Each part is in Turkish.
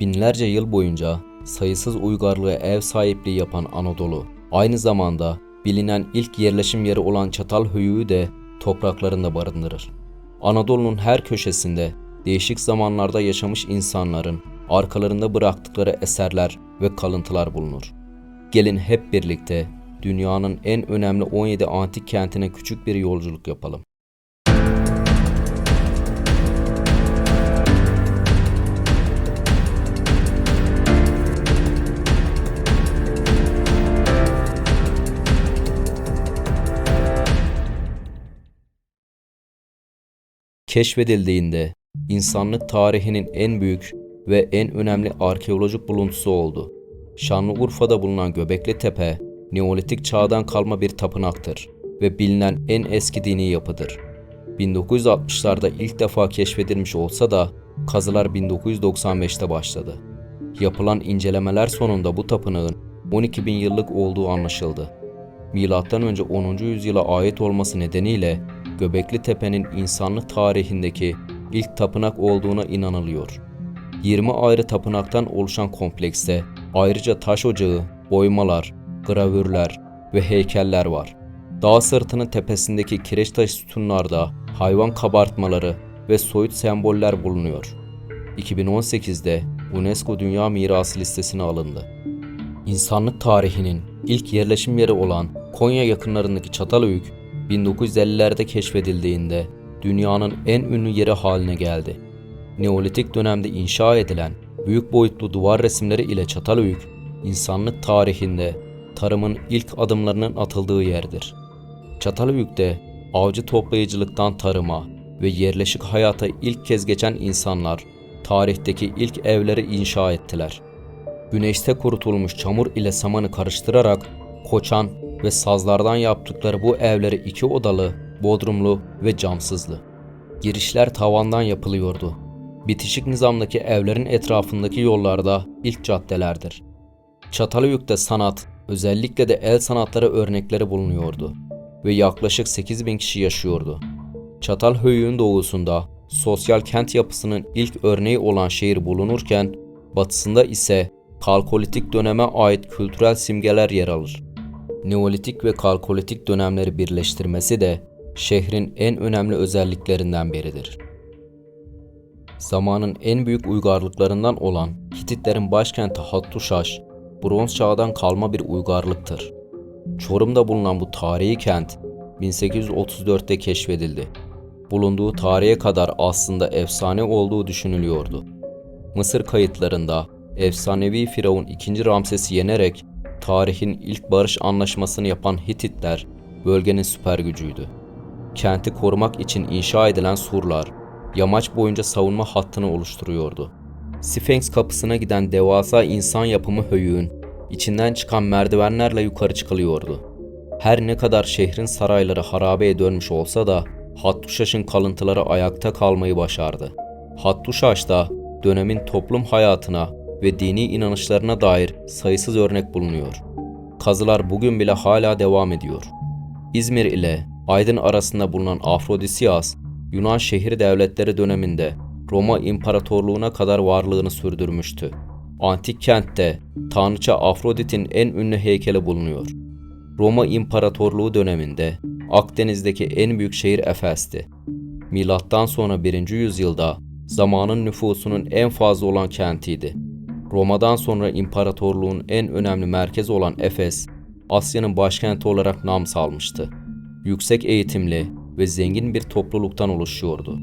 Binlerce yıl boyunca sayısız uygarlığa ev sahipliği yapan Anadolu, aynı zamanda bilinen ilk yerleşim yeri olan Çatalhöyük'ü de topraklarında barındırır. Anadolu'nun her köşesinde değişik zamanlarda yaşamış insanların arkalarında bıraktıkları eserler ve kalıntılar bulunur. Gelin hep birlikte dünyanın en önemli 17 antik kentine küçük bir yolculuk yapalım. Keşfedildiğinde insanlık tarihinin en büyük ve en önemli arkeolojik buluntusu oldu. Şanlıurfa'da bulunan Göbekli Tepe, Neolitik çağdan kalma bir tapınaktır ve bilinen en eski dini yapıdır. 1960'larda ilk defa keşfedilmiş olsa da kazılar 1995'te başladı. Yapılan incelemeler sonunda bu tapınağın 12 bin yıllık olduğu anlaşıldı. Milattan önce 10. yüzyıla ait olması nedeniyle Göbekli Tepe'nin insanlık tarihindeki ilk tapınak olduğuna inanılıyor. 20 ayrı tapınaktan oluşan komplekste ayrıca taş ocağı, oymalar, gravürler ve heykeller var. Dağ sırtının tepesindeki kireç taş sütunlarda hayvan kabartmaları ve soyut semboller bulunuyor. 2018'de UNESCO Dünya Mirası listesine alındı. İnsanlık tarihinin ilk yerleşim yeri olan Konya yakınlarındaki Çatalhöyük 1950'lerde keşfedildiğinde dünyanın en ünlü yeri haline geldi. Neolitik dönemde inşa edilen büyük boyutlu duvar resimleri ile Çatalhöyük, insanlık tarihinde tarımın ilk adımlarının atıldığı yerdir. Çatalhöyük'te avcı toplayıcılıktan tarıma ve yerleşik hayata ilk kez geçen insanlar tarihteki ilk evleri inşa ettiler. Güneşte kurutulmuş çamur ile samanı karıştırarak koçan ve sazlardan yaptıkları bu evleri iki odalı, bodrumlu ve camsızdı. Girişler tavandan yapılıyordu. Bitişik nizamdaki evlerin etrafındaki yollarda ilk caddelerdir. Çatalhöyük'te sanat, özellikle de el sanatları örnekleri bulunuyordu ve yaklaşık 8 bin kişi yaşıyordu. Çatalhöyük'ün doğusunda sosyal kent yapısının ilk örneği olan şehir bulunurken, batısında ise Kalkolitik döneme ait kültürel simgeler yer alır. Neolitik ve Kalkolitik dönemleri birleştirmesi de şehrin en önemli özelliklerinden biridir. Zamanın en büyük uygarlıklarından olan Hititlerin başkenti Hattuşaş, Bronz Çağ'dan kalma bir uygarlıktır. Çorum'da bulunan bu tarihi kent 1834'te keşfedildi. Bulunduğu tarihe kadar aslında efsane olduğu düşünülüyordu. Mısır kayıtlarında efsanevi Firavun 2. Ramses'i yenerek tarihin ilk barış anlaşmasını yapan Hititler bölgenin süper gücüydü. Kenti korumak için inşa edilen surlar yamaç boyunca savunma hattını oluşturuyordu. Sphinx kapısına giden devasa insan yapımı höyüğün içinden çıkan merdivenlerle yukarı çıkılıyordu. Her ne kadar şehrin sarayları harabeye dönmüş olsa da Hattuşaş'ın kalıntıları ayakta kalmayı başardı. Hattuşaş'ta dönemin toplum hayatına ve dini inanışlarına dair sayısız örnek bulunuyor. Kazılar bugün bile hala devam ediyor. İzmir ile Aydın arasında bulunan Afrodisias, Yunan şehir devletleri döneminde Roma İmparatorluğuna kadar varlığını sürdürmüştü. Antik kentte tanrıça Afrodit'in en ünlü heykeli bulunuyor. Roma İmparatorluğu döneminde Akdeniz'deki en büyük şehir Efes'ti. Milattan sonra 1. yüzyılda zamanın nüfusunun en fazla olan kentiydi. Roma'dan sonra imparatorluğun en önemli merkezi olan Efes, Asya'nın başkenti olarak nam salmıştı. Yüksek eğitimli ve zengin bir topluluktan oluşuyordu.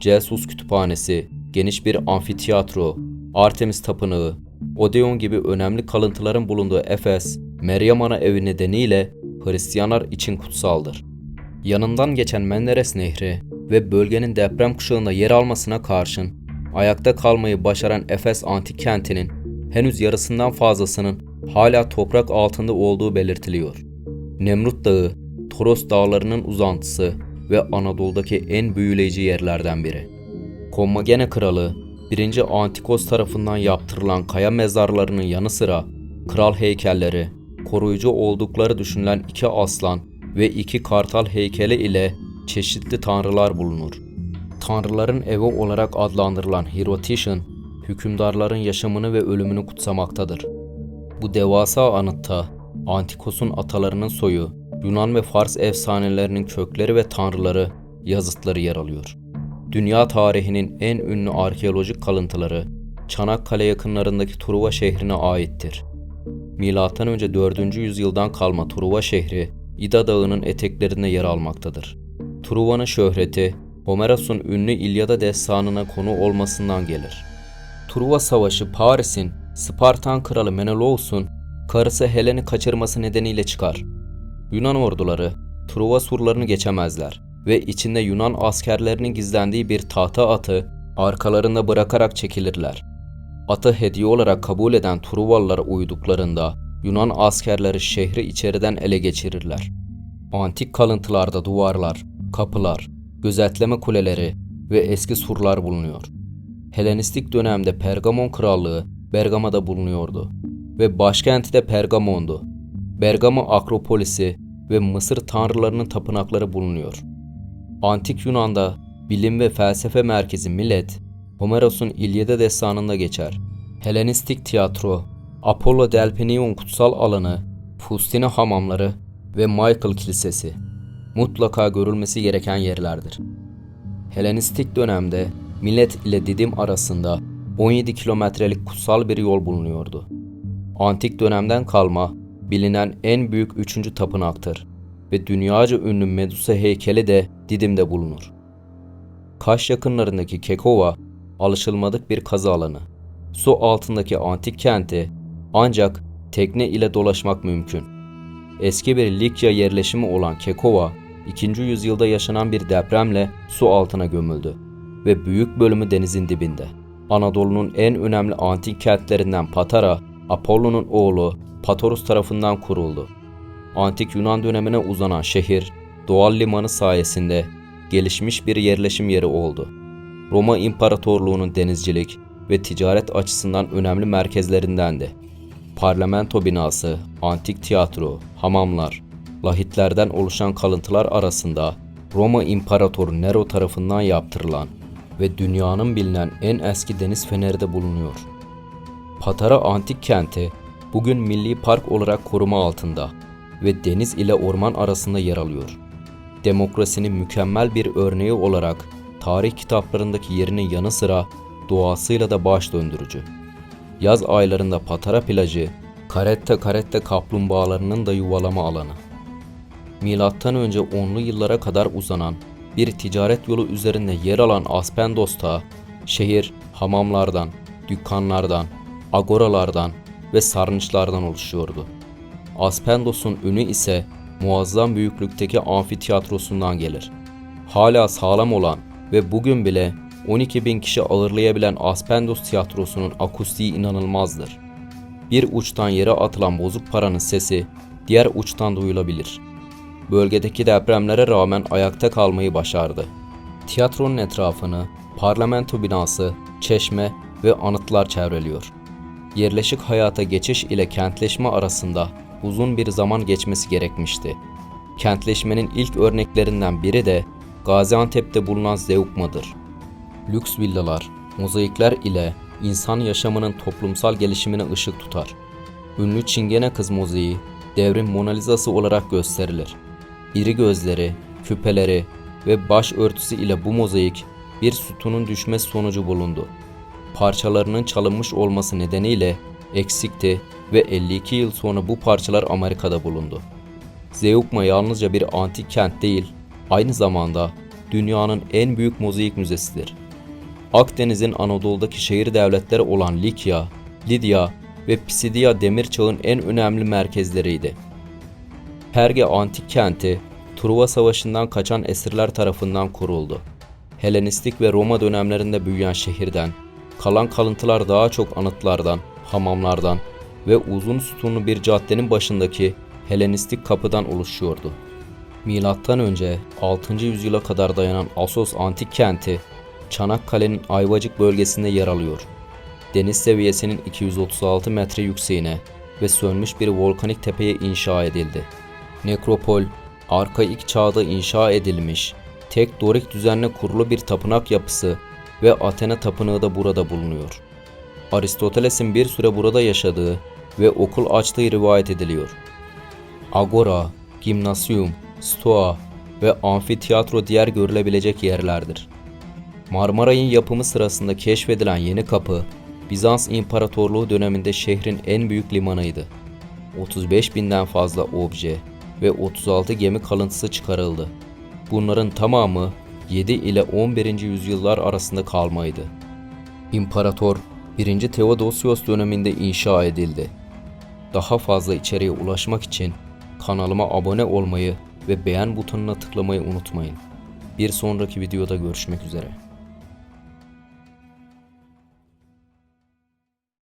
Celsus Kütüphanesi, geniş bir amfiteyatro, Artemis Tapınağı, Odeon gibi önemli kalıntıların bulunduğu Efes, Meryem Ana evi nedeniyle Hristiyanlar için kutsaldır. Yanından geçen Menderes Nehri ve bölgenin deprem kuşağında yer almasına karşın ayakta kalmayı başaran Efes antik kentinin henüz yarısından fazlasının hala toprak altında olduğu belirtiliyor. Nemrut Dağı, Toros dağlarının uzantısı ve Anadolu'daki en büyüleyici yerlerden biri. Kommagene Kralı 1. Antikos tarafından yaptırılan kaya mezarlarının yanı sıra kral heykelleri, koruyucu oldukları düşünülen iki aslan ve iki kartal heykeli ile çeşitli tanrılar bulunur tanrıların evi olarak adlandırılan Hirotishin, hükümdarların yaşamını ve ölümünü kutsamaktadır. Bu devasa anıtta Antikos'un atalarının soyu, Yunan ve Fars efsanelerinin kökleri ve tanrıları, yazıtları yer alıyor. Dünya tarihinin en ünlü arkeolojik kalıntıları Çanakkale yakınlarındaki Truva şehrine aittir. Milattan önce 4. yüzyıldan kalma Truva şehri İda Dağı'nın eteklerinde yer almaktadır. Truva'nın şöhreti Homeros'un ünlü İlyada destanına konu olmasından gelir. Truva Savaşı Paris'in Spartan kralı Menelaus'un karısı Helen'i kaçırması nedeniyle çıkar. Yunan orduları Truva surlarını geçemezler ve içinde Yunan askerlerinin gizlendiği bir tahta atı arkalarında bırakarak çekilirler. Atı hediye olarak kabul eden Truvalılara uyduklarında Yunan askerleri şehri içeriden ele geçirirler. Antik kalıntılarda duvarlar, kapılar, gözetleme kuleleri ve eski surlar bulunuyor. Helenistik dönemde Pergamon Krallığı Bergama'da bulunuyordu ve başkenti de Pergamon'du. Bergama Akropolisi ve Mısır tanrılarının tapınakları bulunuyor. Antik Yunan'da bilim ve felsefe merkezi Milet, Homeros'un İlyada destanında geçer. Helenistik tiyatro, Apollo Delphinion kutsal alanı, Fustina hamamları ve Michael Kilisesi mutlaka görülmesi gereken yerlerdir. Helenistik dönemde Milet ile Didim arasında 17 kilometrelik kutsal bir yol bulunuyordu. Antik dönemden kalma bilinen en büyük üçüncü tapınaktır ve dünyaca ünlü Medusa heykeli de Didim'de bulunur. Kaş yakınlarındaki Kekova alışılmadık bir kazı alanı. Su altındaki antik kenti ancak tekne ile dolaşmak mümkün. Eski bir Likya yerleşimi olan Kekova, 2. yüzyılda yaşanan bir depremle su altına gömüldü ve büyük bölümü denizin dibinde. Anadolu'nun en önemli antik kentlerinden Patara, Apollo'nun oğlu Patorus tarafından kuruldu. Antik Yunan dönemine uzanan şehir, doğal limanı sayesinde gelişmiş bir yerleşim yeri oldu. Roma İmparatorluğu'nun denizcilik ve ticaret açısından önemli merkezlerindendi. Parlamento binası, antik tiyatro, hamamlar, lahitlerden oluşan kalıntılar arasında Roma İmparatoru Nero tarafından yaptırılan ve dünyanın bilinen en eski deniz feneri de bulunuyor. Patara antik kenti bugün milli park olarak koruma altında ve deniz ile orman arasında yer alıyor. Demokrasinin mükemmel bir örneği olarak tarih kitaplarındaki yerinin yanı sıra doğasıyla da baş döndürücü. Yaz aylarında Patara plajı, karette karette kaplumbağalarının da yuvalama alanı. Önce 10'lu yıllara kadar uzanan bir ticaret yolu üzerinde yer alan Aspendos'ta şehir hamamlardan, dükkanlardan, agoralardan ve sarnıçlardan oluşuyordu. Aspendos'un ünü ise muazzam büyüklükteki amfitiyatrosundan gelir. Hala sağlam olan ve bugün bile 12 bin kişi ağırlayabilen Aspendos tiyatrosunun akustiği inanılmazdır. Bir uçtan yere atılan bozuk paranın sesi diğer uçtan duyulabilir. Bölgedeki depremlere rağmen ayakta kalmayı başardı. Tiyatronun etrafını parlamento binası, çeşme ve anıtlar çevreliyor. Yerleşik hayata geçiş ile kentleşme arasında uzun bir zaman geçmesi gerekmişti. Kentleşmenin ilk örneklerinden biri de Gaziantep'te bulunan Zeugma'dır. Lüks villalar, mozaikler ile insan yaşamının toplumsal gelişimine ışık tutar. Ünlü Çingene Kız mozaiği devrin Mona Lisa'sı olarak gösterilir. İri gözleri, küpeleri ve baş örtüsü ile bu mozaik bir sütunun düşmesi sonucu bulundu. Parçalarının çalınmış olması nedeniyle eksikti ve 52 yıl sonra bu parçalar Amerika'da bulundu. Zeugma yalnızca bir antik kent değil, aynı zamanda dünyanın en büyük mozaik müzesidir. Akdeniz'in Anadolu'daki şehir devletleri olan Likya, Lidya ve Pisidia demir çağın en önemli merkezleriydi. Perge antik kenti, Truva Savaşı'ndan kaçan esirler tarafından kuruldu. Helenistik ve Roma dönemlerinde büyüyen şehirden, kalan kalıntılar daha çok anıtlardan, hamamlardan ve uzun sütunlu bir caddenin başındaki Helenistik kapıdan oluşuyordu. Milattan önce 6. yüzyıla kadar dayanan Asos antik kenti Çanakkale'nin Ayvacık bölgesinde yer alıyor. Deniz seviyesinin 236 metre yükseğine ve sönmüş bir volkanik tepeye inşa edildi. Nekropol, arkaik çağda inşa edilmiş, tek Dorik düzenle kurulu bir tapınak yapısı ve Athena tapınağı da burada bulunuyor. Aristoteles'in bir süre burada yaşadığı ve okul açtığı rivayet ediliyor. Agora, gimnasyum, stoa ve amfiteyatro diğer görülebilecek yerlerdir. Marmaray'ın yapımı sırasında keşfedilen yeni kapı, Bizans İmparatorluğu döneminde şehrin en büyük limanıydı. 35 binden fazla obje ve 36 gemi kalıntısı çıkarıldı. Bunların tamamı 7 ile 11. yüzyıllar arasında kalmaydı. İmparator 1. Theodosios döneminde inşa edildi. Daha fazla içeriğe ulaşmak için kanalıma abone olmayı ve beğen butonuna tıklamayı unutmayın. Bir sonraki videoda görüşmek üzere.